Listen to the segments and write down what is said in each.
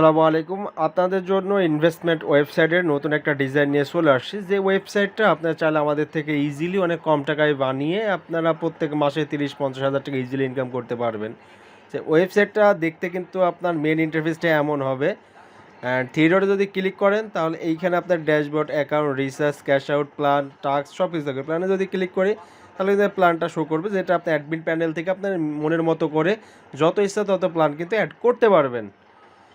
আসসালামু আলাইকুম। আপনাদের জন্য ইনভেস্টমেন্ট ওয়েবসাইটের নতুন একটা ডিজাইন নিয়ে চলে আসছি। যে ওয়েবসাইটটা আপনারা চাইলে আমাদের থেকে ইজিলি অনেক কম টাকায় বানিয়ে আপনারা প্রত্যেক মাসে তিরিশ, পঞ্চাশ হাজার টাকা ইজিলি ইনকাম করতে পারবেন। যে ওয়েবসাইটটা দেখতে কিন্তু আপনার মেন ইন্টারফেসটা এমন হবে। অ্যান্ড থিয়েটারে যদি ক্লিক করেন, তাহলে এইখানে আপনার dashboard account research cash out plan task সব কিছু থাকবে। প্ল্যানে যদি ক্লিক করি, তাহলে কিন্তু প্ল্যানটা শো করবে, যেটা আপনি অ্যাডমিন প্যানেল থেকে আপনার মনের মতো করে যত ইচ্ছা তত প্ল্যান কিন্তু অ্যাড করতে পারবেন।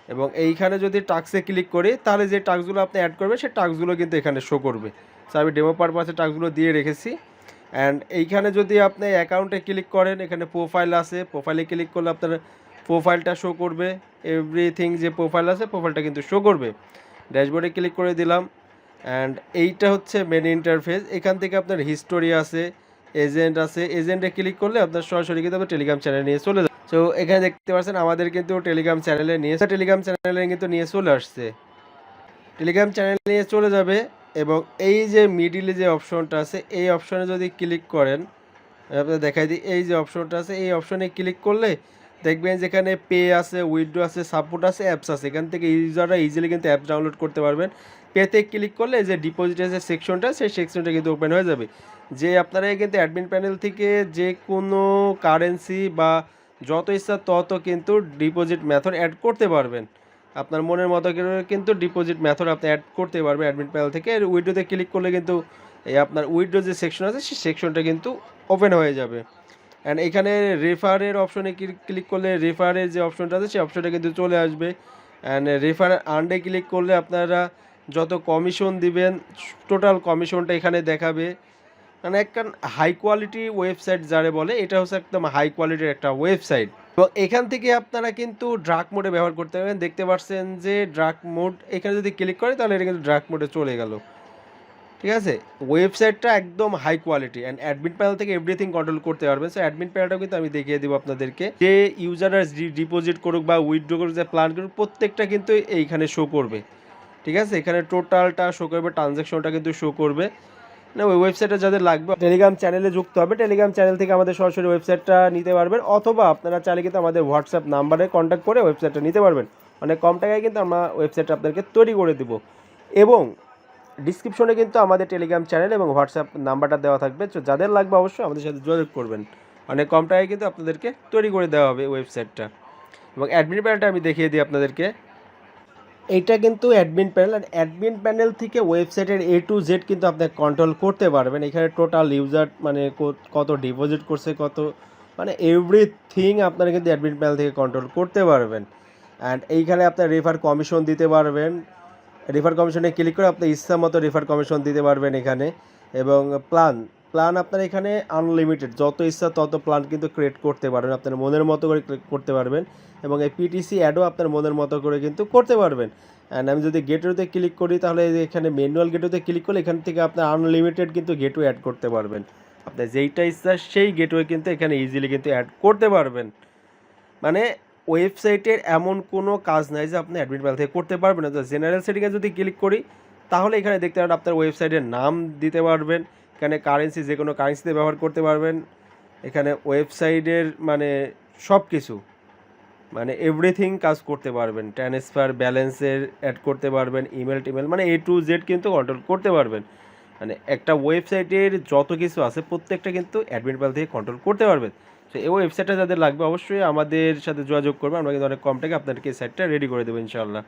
এবং এইখানে যদি টাক্সে ক্লিক করি, তাহলে যে টাক্সগুলো আপনি অ্যাড করবেন সেই টাক্সগুলো কিন্তু এখানে শো করবে। সো আমি ডেমো পারপাসে টাক্সগুলো দিয়ে রেখেছি। অ্যান্ড এইখানে যদি আপনি অ্যাকাউন্টে ক্লিক করেন, এখানে প্রোফাইল আছে। প্রোফাইলে ক্লিক করলে আপনার প্রোফাইলটা শো করবে। এভরিথিং যে প্রোফাইল আছে প্রোফাইলটা কিন্তু শো করবে। ড্যাশবোর্ডে ক্লিক করে দিলাম। অ্যান্ড এইটা হচ্ছে মেন ইন্টারফেস এখান থেকে আপনার হিস্টোরি আছে এজেন্ট আছে। এজেন্টে ক্লিক করলে আপনার সরাসরি কিন্তু আপনার টেলিগ্রাম চ্যানেল নিয়ে চলে যাবে। তো এখানে দেখতে পাচ্ছেন আমাদের কিন্তু টেলিগ্রাম চ্যানেলে নিয়ে টেলিগ্রাম চ্যানেলে কিন্তু নিয়ে চলে আসছে। টেলিগ্রাম চ্যানেল নিয়ে চলে যাবে এবং এই যে মিডিলে যে অপশনটা আছে, এই অপশনে যদি ক্লিক করেন আপনাদের দেখাই দিই, এই যে অপশনটা আছে, এই অপশনে ক্লিক করলে দেখবেন যেখানে পে আছে উইড্রো আছে সাপোর্ট আছে অ্যাপস আছে। এখান থেকে ইউজাররা ইজিলি কিন্তু অ্যাপ ডাউনলোড করতে পারবেন। পেতে ক্লিক করলে যে ডিপোজিটের যে সেকশনটা সেই সেকশনটা কিন্তু ওপেন হয়ে যাবে। যে আপনারা কিন্তু অ্যাডমিন প্যানেল থেকে যে কোনো কারেন্সি বা যত ইচ্ছা তত কিন্তু ডিপোজিট মেথড অ্যাড করতে পারবেন। আপনার মনের মতো কিন্তু ডিপোজিট মেথড আপনি অ্যাড করতে পারবেন অ্যাডমিট প্যানেল থেকে। আর উইডোতে ক্লিক করলে কিন্তু এই আপনার উইডো যে সেকশন আছে, সেই সেকশনটা কিন্তু ওপেন হয়ে যাবে। অ্যান্ড এখানে রেফারের অপশনে ক্লিক করলে রেফারের যে অপশনটা আছে, সেই অপশনটা কিন্তু চলে আসবে। অ্যান্ড রেফার আন্ডে ক্লিক করলে আপনারা যত কমিশন দিবেন টোটাল কমিশনটা এখানে দেখাবে। মানে একটা হাই কোয়ালিটি ওয়েবসাইট যারে বলে, এটা হচ্ছে একদম হাই কোয়ালিটির একটা ওয়েবসাইট এবং এখান থেকে আপনারা কিন্তু ড্রাক মোডে ব্যবহার করতে পারবেন। দেখতে পাচ্ছেন যে ড্রাক মোড এখানে যদি ক্লিক করে তাহলে এটা কিন্তু ড্রাক মোডে চলে গেল। ঠিক আছে? ওয়েবসাইটটা একদম high quality and admin panel থেকে এভরিথিং কন্ট্রোল করতে পারবেন। সো অ্যাডমিন প্যানেলটাও কিন্তু আমি দেখিয়ে দেবো আপনাদেরকে। যে ইউজাররা ডিপোজিট করুক বা উইথড্র করুক, যে প্ল্যান করুক, প্রত্যেকটা কিন্তু এইখানে শো করবে। ঠিক আছে? এখানে টোটালটা শো করবে ট্রানজ্যাকশনটা কিন্তু শো করবে। না, ওই ওয়েবসাইটে যাদের লাগবে টেলিগ্রাম চ্যানেলে যুক্ত হবে। টেলিগ্রাম চ্যানেল থেকে আমাদের সরাসরি ওয়েবসাইটটা নিতে পারবেন, অথবা আপনারা চাইলে কিন্তু আমাদের হোয়াটসঅ্যাপ নাম্বারে কন্ট্যাক্ট করে ওয়েবসাইটটা নিতে পারবেন। অনেক কম টাকায় কিন্তু আমরা ওয়েবসাইটটা আপনাদেরকে তৈরি করে দেবো। এবং ডিসক্রিপশনে কিন্তু আমাদের টেলিগ্রাম চ্যানেল এবং হোয়াটসঅ্যাপ নাম্বারটা দেওয়া থাকবে। তো যাদের লাগবে অবশ্যই আমাদের সাথে যোগাযোগ করবেন। অনেক কম টাকায় কিন্তু আপনাদেরকে তৈরি করে দেওয়া হবে ওয়েবসাইটটা এবং অ্যাডমিট প্যানেলটা আমি দেখিয়ে দিই আপনাদেরকে। এইটা কিন্তু অ্যাডমিন প্যানেল আর অ্যাডমিন প্যানেল থেকে ওয়েবসাইটের এ টু জেড কিন্তু আপনি কন্ট্রোল করতে পারবেন। এখানে টোটাল ইউজার মানে কত ডিপোজিট করছে, কত মানে এভরিথিং আপনারা কিন্তু অ্যাডমিন প্যানেল থেকে কন্ট্রোল করতে পারবেন। অ্যান্ড এইখানে আপনার রেফার কমিশন দিতে পারবেন। রেফার কমিশনে ক্লিক করে আপনি ইচ্ছা মতো রেফার কমিশন দিতে পারবেন এখানে। এবং প্ল্যান প্ল্যান আপনার এখানে আনলিমিটেড যত ইচ্ছা তত প্ল্যান কিন্তু ক্রিয়েট করতে পারবেন, আপনার মনের মতো করে করতে পারবেন এবং এই পিটিসি অ্যাডও আপনার মনের মতো করে কিন্তু করতে পারবেন। অ্যান্ড আমি যদি গেটওয়েতে ক্লিক করি, তাহলে এখানে ম্যানুয়াল গেটওয়েতে ক্লিক করলে এখান থেকে আপনার আনলিমিটেড কিন্তু গেটওয়ে অ্যাড করতে পারবেন। আপনার যেইটা ইচ্ছা সেই গেটওয়ে কিন্তু এখানে ইজিলি কিন্তু অ্যাড করতে পারবেন। মানে ওয়েবসাইটের এমন কোনো কাজ নাই যে আপনি অ্যাডমিট প্যানেল থেকে করতে পারবেন না। জেনারেল সেটিংয়ে যদি ক্লিক করি, তাহলে এখানে দেখতে পারেন আপনার ওয়েবসাইটের নাম দিতে পারবেন। এখানে কারেন্সি যে কোনো কারেন্সিতে ব্যবহার করতে পারবেন। এখানে ওয়েবসাইটের মানে সব কিছু মানে এভরিথিং কাজ করতে পারবেন। ট্রান্সফার ব্যালেন্সের অ্যাড করতে পারবেন ইমেল টিমেল মানে এ টু জেড কিন্তু কন্ট্রোল করতে পারবেন। মানে একটা ওয়েবসাইটের যত কিছু আছে, প্রত্যেকটা কিন্তু অ্যাডমিন প্যানেল থেকে কন্ট্রোল করতে পারবেন। তো এই ওয়েবসাইটটা যাদের লাগবে, অবশ্যই আমাদের সাথে যোগাযোগ করবেন। আমরা কিন্তু অনেক কম টাকা আপনাদেরকে এই সাইটটা রেডি করে দেবো, ইনশাআল্লাহ।